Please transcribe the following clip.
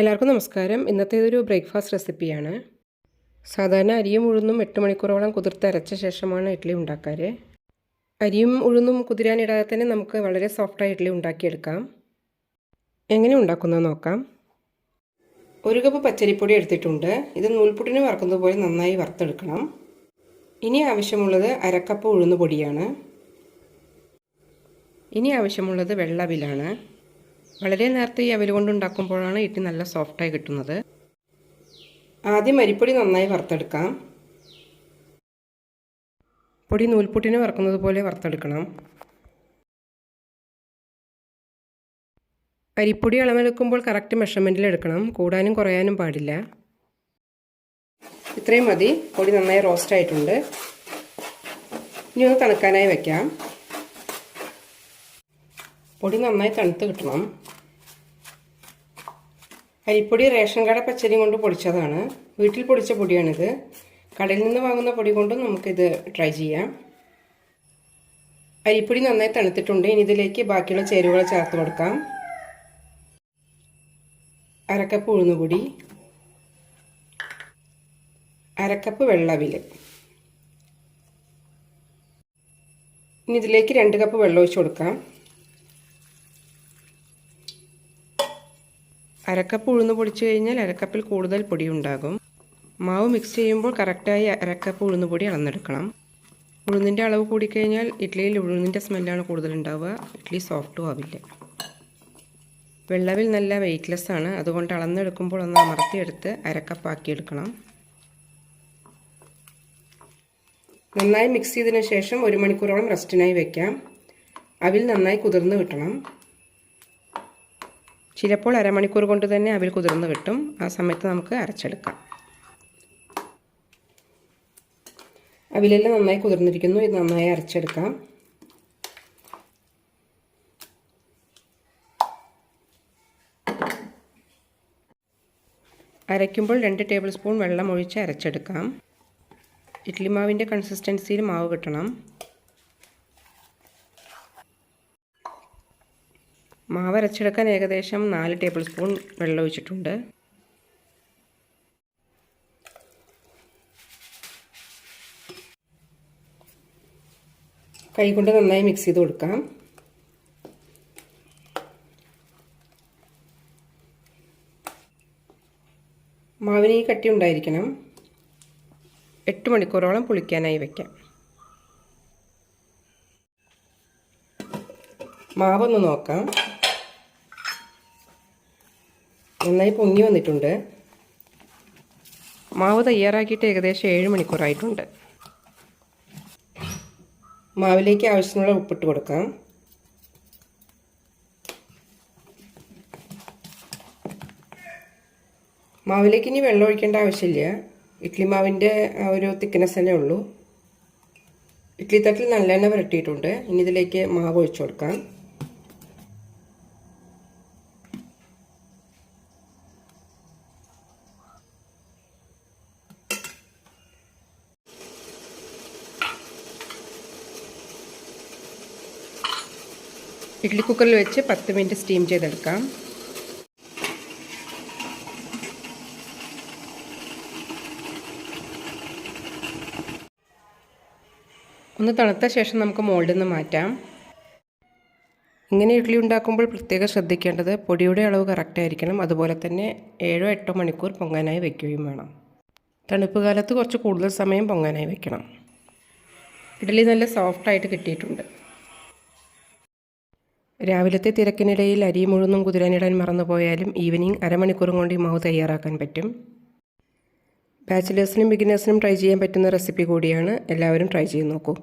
എല്ലാവർക്കും നമസ്കാരം. ഇന്നത്തെ ഇതൊരു ബ്രേക്ക്ഫാസ്റ്റ് റെസിപ്പിയാണ്. സാധാരണ അരിയും ഉഴുന്നും എട്ട് മണിക്കൂറോളം കുതിർത്ത് അരച്ച ശേഷമാണ് ഇഡ്ഡലി ഉണ്ടാക്കാറ്. അരിയും ഉഴുന്നും കുതിരാനിടാതെ തന്നെ നമുക്ക് വളരെ സോഫ്റ്റായി ഇഡ്ഡലി ഉണ്ടാക്കിയെടുക്കാം. എങ്ങനെ ഉണ്ടാക്കുന്നത് നോക്കാം. ഒരു കപ്പ് പച്ചരിപ്പൊടി എടുത്തിട്ടുണ്ട്. ഇത് നൂൽപുട്ടിന് വറക്കുന്നത് പോലെ നന്നായി വറുത്തെടുക്കണം. ഇനി ആവശ്യമുള്ളത് അരക്കപ്പ് ഉഴുന്ന് പൊടിയാണ്. ഇനി ആവശ്യമുള്ളത് വെള്ളവിലാണ്. വളരെ നേരത്തെ ഈ അവൽ കൊണ്ടുണ്ടാക്കുമ്പോഴാണ് ഇട്ടി നല്ല സോഫ്റ്റായി കിട്ടുന്നത്. ആദ്യം അരിപ്പൊടി നന്നായി വറുത്തെടുക്കാം. പൊടി നൂൽപുട്ടിന് വറുക്കുന്നത് പോലെ വറുത്തെടുക്കണം. അരിപ്പൊടി അളവെടുക്കുമ്പോൾ കറക്റ്റ് മെഷർമെന്റിൽ എടുക്കണം. കൂടാനും കുറയാനും പാടില്ല. ഇത്രയും മതി. പൊടി നന്നായി റോസ്റ്റ് ആയിട്ടുണ്ട്. ഇനി ഒന്ന് തണുക്കാനായി വയ്ക്കാം പൊടി നന്നായി തണുത്ത് കിട്ടണം. അരിപ്പൊടി റേഷൻ കട പച്ചരി കൊണ്ട് പൊടിച്ചതാണ്. വീട്ടിൽ പൊടിച്ച പൊടിയാണിത്. കടയിൽ നിന്ന് വാങ്ങുന്ന പൊടി കൊണ്ടും നമുക്കിത് ട്രൈ ചെയ്യാം. അരിപ്പൊടി നന്നായി തണുത്തിട്ടുണ്ട്. ഇനി ഇതിലേക്ക് ബാക്കിയുള്ള ചേരുവകൾ ചേർത്ത് കൊടുക്കാം. അരക്കപ്പ് ഉഴുന്നുപൊടി അരക്കപ്പ് വെള്ളവിൽ ഇനി ഇതിലേക്ക് രണ്ട് കപ്പ് വെള്ളം ഒഴിച്ച് കൊടുക്കാം. അരക്കപ്പ് ഉഴുന്ന് പൊടിച്ചു കഴിഞ്ഞാൽ അരക്കപ്പിൽ കൂടുതൽ പൊടി ഉണ്ടാകും മാവ് മിക്സ് ചെയ്യുമ്പോൾ കറക്റ്റായി അരക്കപ്പ് ഉഴുന്ന് പൊടി അളന്നെടുക്കണം. ഉഴുന്നിന്റെ അളവ് കൂടിക്കഴിഞ്ഞാൽ ഇഡ്ഡലിയിൽ ഉഴുന്നിന്റെ സ്മെല്ലാണ് കൂടുതൽ ഉണ്ടാവുക. ഇഡ്ഡലി സോഫ്റ്റും ആവില്ല. വെള്ളവിൽ നല്ല വെയ്റ്റ്ലെസ് ആണ്. അതുകൊണ്ട് അളന്നെടുക്കുമ്പോൾ ഒന്ന് അമർത്തിയെടുത്ത് അരക്കപ്പാക്കിയെടുക്കണം. നന്നായി മിക്സ് ചെയ്തതിന് ശേഷം ഒരു മണിക്കൂറോളം റെസ്റ്റിനായി വയ്ക്കാം അവിൽ നന്നായി കുതിർന്ന് കിട്ടണം. ചിലപ്പോൾ അരമണിക്കൂർ കൊണ്ട് തന്നെ അവിൽ കുതിർന്ന് കിട്ടും. ആ സമയത്ത് നമുക്ക് അരച്ചെടുക്കാം. അവിലെല്ലാം നന്നായി കുതിർന്നിരിക്കുന്നു. ഇത് നന്നായി അരച്ചെടുക്കാം. അരയ്ക്കുമ്പോൾ രണ്ട് ടേബിൾ സ്പൂൺ വെള്ളം ഒഴിച്ച് അരച്ചെടുക്കാം. ഇഡ്ലി മാവിന്റെ കൺസിസ്റ്റൻസിയിൽ മാവ് കിട്ടണം. മാവ് അരച്ചെടുക്കാൻ ഏകദേശം നാല് ടേബിൾ സ്പൂൺ വെള്ളം ഒഴിച്ചിട്ടുണ്ട്. കൈകൊണ്ട് നന്നായി മിക്സ് ചെയ്ത് കൊടുക്കാം. മാവിന് ഈ കട്ടി ഉണ്ടായിരിക്കണം. എട്ട് മണിക്കൂറോളം പുളിക്കാനായി വയ്ക്കാം മാവൊന്ന് നോക്കാം. നന്നായി പൊങ്ങി വന്നിട്ടുണ്ട്. മാവ് തയ്യാറാക്കിയിട്ട് ഏകദേശം ഏഴ് മണിക്കൂറായിട്ടുണ്ട്. മാവിലേക്ക് ആവശ്യമുള്ള ഉപ്പിട്ട് കൊടുക്കാം. മാവിലേക്ക് ഇനി വെള്ളം ഒഴിക്കേണ്ട ആവശ്യമില്ല. ഇഡ്ലി മാവിന്റെ ഒരു തിക്നെസ് തന്നെ ഉള്ളൂ. ഇഡ്ലി തട്ടിൽ നല്ലെണ്ണ പുരട്ടിയിട്ടുണ്ട്. ഇനി ഇതിലേക്ക് മാവ് ഒഴിച്ചു കൊടുക്കാം. ഇഡ്ഡലി കുക്കറിൽ വെച്ച് പത്ത് മിനിറ്റ് സ്റ്റീം ചെയ്തെടുക്കാം. ഒന്ന് തണുത്ത ശേഷം നമുക്ക് മോൾഡിൽ നിന്ന് മാറ്റാം. ഇങ്ങനെ ഇഡ്ഡലി ഉണ്ടാക്കുമ്പോൾ പ്രത്യേകം ശ്രദ്ധിക്കേണ്ടത് പൊടിയുടെ അളവ് കറക്റ്റായിരിക്കണം അതുപോലെ തന്നെ ഏഴോ എട്ടോ മണിക്കൂർ പൊങ്ങാനായി വയ്ക്കുകയും വേണം. തണുപ്പ് കാലത്ത് കുറച്ച് കൂടുതൽ സമയം പൊങ്ങാനായി വയ്ക്കണം ഇഡ്ഡലി നല്ല സോഫ്റ്റായിട്ട് കിട്ടിയിട്ടുണ്ട്. രാവിലത്തെ തിരക്കിനിടയിൽ അരി മുഴുന്നും കുതിരാനിടാൻ മറന്നുപോയാലും ഈവനിങ് അരമണിക്കൂറും കൊണ്ട് ഈ മാവ് തയ്യാറാക്കാൻ പറ്റും. ബാച്ചിലേഴ്സിനും ബിഗിനേഴ്സിനും ട്രൈ ചെയ്യാൻ പറ്റുന്ന റെസിപ്പി കൂടിയാണ്. എല്ലാവരും ട്രൈ ചെയ്ത് നോക്കൂ.